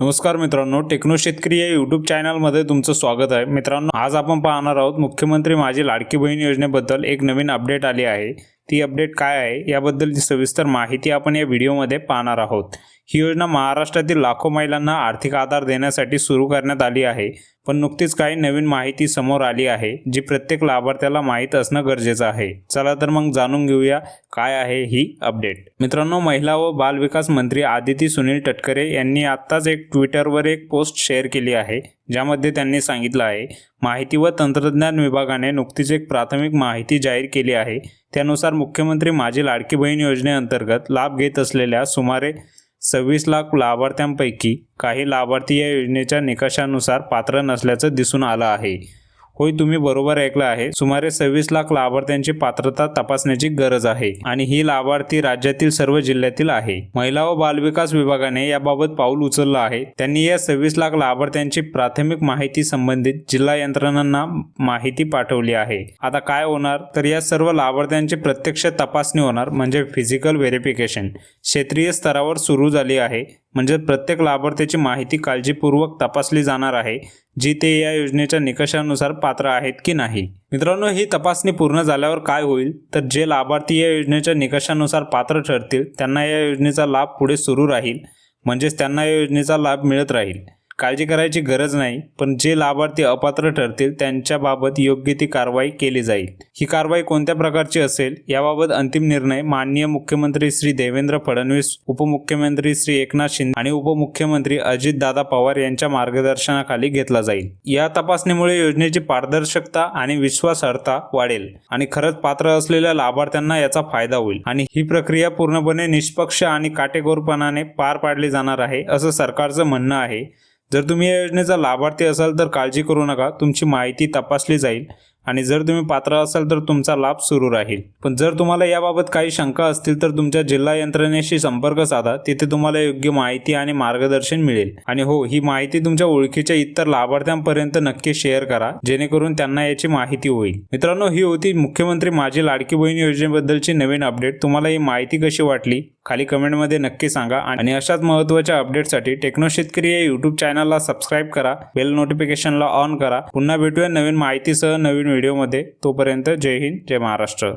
नमस्कार मित्रांनो टेक्नो शेतकरी या यूट्यूब चॅनलमध्ये तुमचं स्वागत आहे. मित्रांनो आज आपण पाहणार आहोत मुख्यमंत्री माझी लाडकी बहीण योजनेबद्दल एक नवीन अपडेट आली आहे. ती अपडेट काय आहे याबद्दलची सविस्तर माहिती आपण या व्हिडिओमध्ये पाहणार आहोत. ही योजना महाराष्ट्रातील लाखो महिलांना आर्थिक आधार देण्यासाठी सुरू करण्यात आली आहे. पण नुकतीच काही नवीन माहिती समोर आली आहे जी प्रत्येक लाभार्थ्याला माहीत असणं गरजेचं आहे. चला तर मग जाणून घेऊया काय आहे ही अपडेट. मित्रांनो महिला व बालविकास मंत्री आदिती सुनील तटकरे यांनी आत्ताच एक ट्विटरवर एक पोस्ट शेअर केली आहे. ज्यामध्ये त्यांनी सांगितलं आहे माहिती व तंत्रज्ञान विभागाने नुकतीच एक प्राथमिक माहिती जाहीर केली आहे. त्यानुसार मुख्यमंत्री माझी लाडकी बहीण योजनेअंतर्गत लाभ घेत असलेल्या सुमारे सव्वीस लाख लाभार्थ्यांपैकी काही लाभार्थी या योजनेच्या निकषानुसार पात्र नसल्याचं दिसून आलं आहे. होय तुम्ही बरोबर ऐकलं आहे. सुमारे सव्वीस लाख लाभार्थ्यांची पात्रता तपासण्याची गरज आहे आणि ही लाभार्थी राज्यातील सर्व जिल्ह्यातील आहे. महिला व बालविकास विभागाने याबाबत पाऊल उचललं आहे. त्यांनी या सव्वीस लाख लाभार्थ्यांची प्राथमिक माहिती संबंधित जिल्हा यंत्रणांना माहिती पाठवली आहे. आता काय होणार? तर या सर्व लाभार्थ्यांची प्रत्यक्ष तपासणी होणार म्हणजे फिजिकल व्हेरिफिकेशन. क्षेत्रीय स्तरावर सुरू झाली आहे. म्हणजे प्रत्येक लाभार्थ्याची माहिती काळजीपूर्वक तपासली जाणार आहे जी ते या योजनेच्या निकषानुसार पात्र आहेत की नाही. मित्रांनो ही तपासणी पूर्ण झाल्यावर काय होईल? तर जे लाभार्थी या योजनेच्या निकषानुसार पात्र ठरतील त्यांना या योजनेचा लाभ पुढे सुरू राहील म्हणजेच त्यांना या योजनेचा लाभ मिळत राहील. काळजी करायची गरज नाही पण जे लाभार्थी अपात्र ठरतील त्यांच्याबाबत योग्य ती कारवाई केली जाईल. ही कारवाई कोणत्या प्रकारची असेल याबाबत अंतिम निर्णय माननीय मुख्यमंत्री श्री देवेंद्र फडणवीस उपमुख्यमंत्री श्री एकनाथ शिंदे आणि उपमुख्यमंत्री अजितदादा पवार यांच्या मार्गदर्शनाखाली घेतला जाईल. या तपासणीमुळे योजनेची पारदर्शकता आणि विश्वासार्हता वाढेल आणि खरंच पात्र असलेल्या लाभार्थ्यांना याचा फायदा होईल आणि ही प्रक्रिया पूर्णपणे निष्पक्ष आणि काटेकोरपणाने पार पाडली जाणार आहे असं सरकारचं म्हणणं आहे. जर तुम्ही या योजनेचा लाभार्थी असाल तर काळजी करू नका तुमची माहिती तपासली जाईल आणि जर तुम्ही पात्र असाल तर तुमचा लाभ सुरू राहील. पण जर तुम्हाला याबाबत काही शंका असतील तर तुमच्या जिल्हा यंत्रणेशी संपर्क साधा तिथे तुम्हाला योग्य माहिती आणि मार्गदर्शन मिळेल. आणि हो ही माहिती तुमच्या ओळखीच्या इतर लाभार्थ्यांपर्यंत नक्की शेअर करा जेणेकरून त्यांना याची माहिती होईल. मित्रांनो ही होती मुख्यमंत्री माझी लाडकी बहीण योजनेबद्दलची नवीन अपडेट. तुम्हाला ही माहिती कशी वाटली? खाली कमेंटमध्ये नक्की सांगा. आणि अशाच महत्त्वाच्या अपडेटसाठी टेक्नो शेतकरी या यूट्यूब चॅनलला सबस्क्राईब करा. बेल नोटिफिकेशनला ऑन करा. पुन्हा भेटूया नवीन माहितीसह नवीन व्हिडिओमध्ये तोपर्यंत जय हिंद जय महाराष्ट्र.